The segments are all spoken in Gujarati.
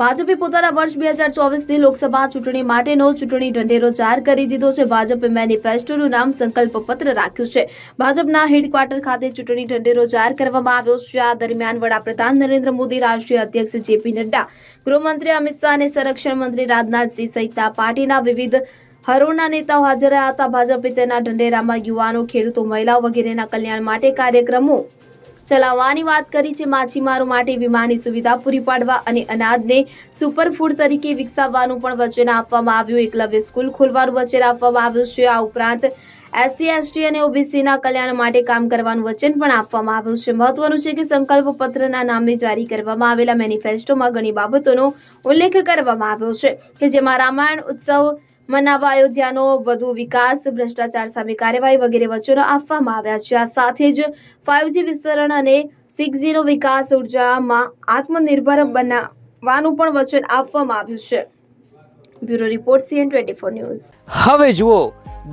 ભાજપે પોતાના વર્ષ બે હજાર ચોવીસની લોકસભા ચૂંટણી માટેનો ચૂંટણી ઢંઢેરો જાહેર કરી દીધો છે. ભાજપે મેનિફેસ્ટોનું નામ સંકલ્પ પત્ર રાખ્યું છે. ભાજપના હેડક્વાર્ટર ખાતે ચૂંટણી ઢંઢેરો જાહેર કરવામાં આવ્યો છે. આ દરમિયાન વડાપ્રધાન નરેન્દ્ર મોદી, રાષ્ટ્રીય અધ્યક્ષ જેપી નડ્ડા, ગૃહમંત્રી અમિત શાહ અને સંરક્ષણ મંત્રી રાજનાથસિંહ સહિતના પાર્ટીના વિવિધ હરોળના નેતાઓ હાજર રહ્યા હતા. ભાજપે તેના ઢંઢેરામાં યુવાનો, ખેડૂતો, મહિલાઓ વગેરેના કલ્યાણ માટે કાર્યક્રમો ચલાવવાની વાત કરી છે માછીમારો માટે વીમાની સુવિધા પૂરી પાડવા અને અનાજને સુપરફૂડ તરીકે વિકસાવવાનું પણ વચન આપવામાં આવ્યું. એકલવ્ય સ્કૂલ ખોલવાનું વચન આપવામાં આવ્યું છે. આ ઉપરાંત એસસી, એસટી અને ઓબીસીના કલ્યાણ માટે કામ કરવાનું વચન પણ આપવામાં આવ્યું છે. મહત્વનું છે કે સંકલ્પ પત્રના નામે જારી કરવામાં આવેલા મેનિફેસ્ટોમાં ઘણી બાબતોનો ઉલ્લેખ કરવામાં આવ્યો છે કે જેમાં રામાયણ ઉત્સવ મનાવવા અયોધ્યાનો વધુ વિકાસ, ભ્રષ્ટાચાર સામે કાર્યવાહી વગેરે વચનો આપવામાં આવ્યા છે. આ સાથે જ ફાઇવજી વિસ્તરણ અને સિક્સ નો વિકાસ ઉર્જામાં આત્મનિર્ભર બનાવવાનું પણ વચન આપવામાં આવ્યું છે. Bureau report CN twenty four news. હવે જુઓ,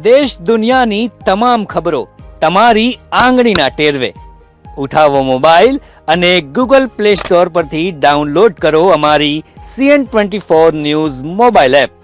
દેશ દુનિયાની તમામ ખબરો તમારી આંગળીના ટેરવે. ઉઠાવો મોબાઈલ અને ગૂગલ પ્લે સ્ટોર પરથી ડાઉનલોડ કરો અમારી CN twenty four news mobile app.